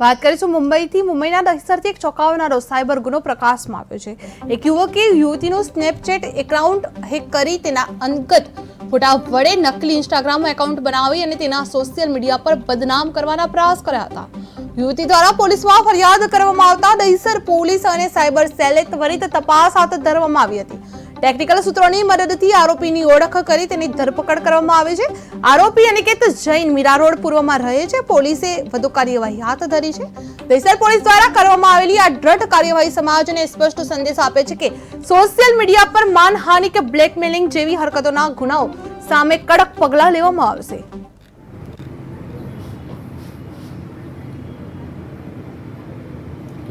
વાત કરીશું મુંબઈથી, મુંબઈના દહીસરથી એક ચોંકાવનારો સાયબર ગુનો પ્રકાશમાં આવ્યો છે. એક યુવકે યુવતીનું સ્નેપચેટ એકાઉન્ટ હેક કરી તેના અંગત ફોટા વડે નકલી ઇન્સ્ટાગ્રામ એકાઉન્ટ બનાવી અને તેના સોશિયલ મીડિયા પર બદનામ કરવાના પ્રયાસ કર્યા હતા. યુવતી દ્વારા પોલીસમાં ફરિયાદ કરવામાં આવતા દહીસર પોલીસ અને સાયબર સેલે ત્વરિત તપાસ હાથ ધરવામાં આવી હતી. ટેકનિકલ સૂત્રોની મદદથી આરોપીની ઓળખ કરી તેની ધરપકડ કરવામાં આવી છે. આરોપી અનિકેત જૈન મીરા રોડ પૂર્વમાં રહે છે. પોલીસે વધુ કાર્યવાહી હાથ ધરી છે. દહીસર પોલીસ દ્વારા કરવામાં આવેલી આ દ્રઢ કાર્યવાહી સમાજને સ્પષ્ટ સંદેશ આપે છે કે સોશિયલ મીડિયા પર માનહાનિ કે બ્લેકમેલિંગ જેવી હરકતોના ગુનાઓ સામે કડક પગલાં લેવામાં આવશે.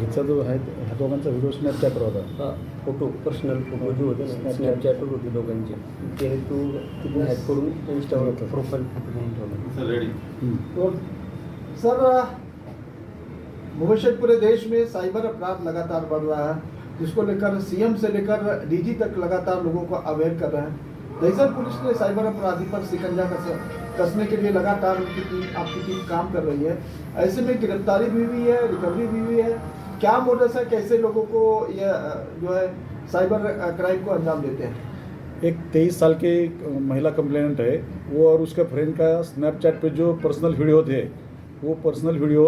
ह्याचा जो आहे ह्या दोघांचा व्हिडिओ स्नॅपचॅटवर होता. हा फ़ोटो पर्सनल फ़ोटो जे होते स्नॅपचॅटवर होते दोघांचे. ते तू तिथून हॅक करून इंस्टावर प्रोफाईल फ़ोटो म्हणून ठेवला. सर भविष्य पूरे देश में साइबर अपराध लगातार बढ़ रहा है जिसको लेकर सीएम से लेकर डीजी तक लगातार लोगों को अवेयर कर रहे हैं। दहिसर पुलिस ने साइबर अपराधी पर शिकंजा कस, कसने के लिए लगातार उनकी टीम आपकी टीम काम कर रही है। ऐसे में गिरफ्तारी भी हुई है रिकवरी भी हुई है क्या मोडस है कैसे लोगों को ये अ, जो है साइबर अ, क्राइम को अंजाम देते हैं एक तेईस साल की एक महिला कंप्लेनेंट है वो और उसके फ्रेंड का स्नैपचैट पे जो पर्सनल वीडियो थे वो पर्सनल वीडियो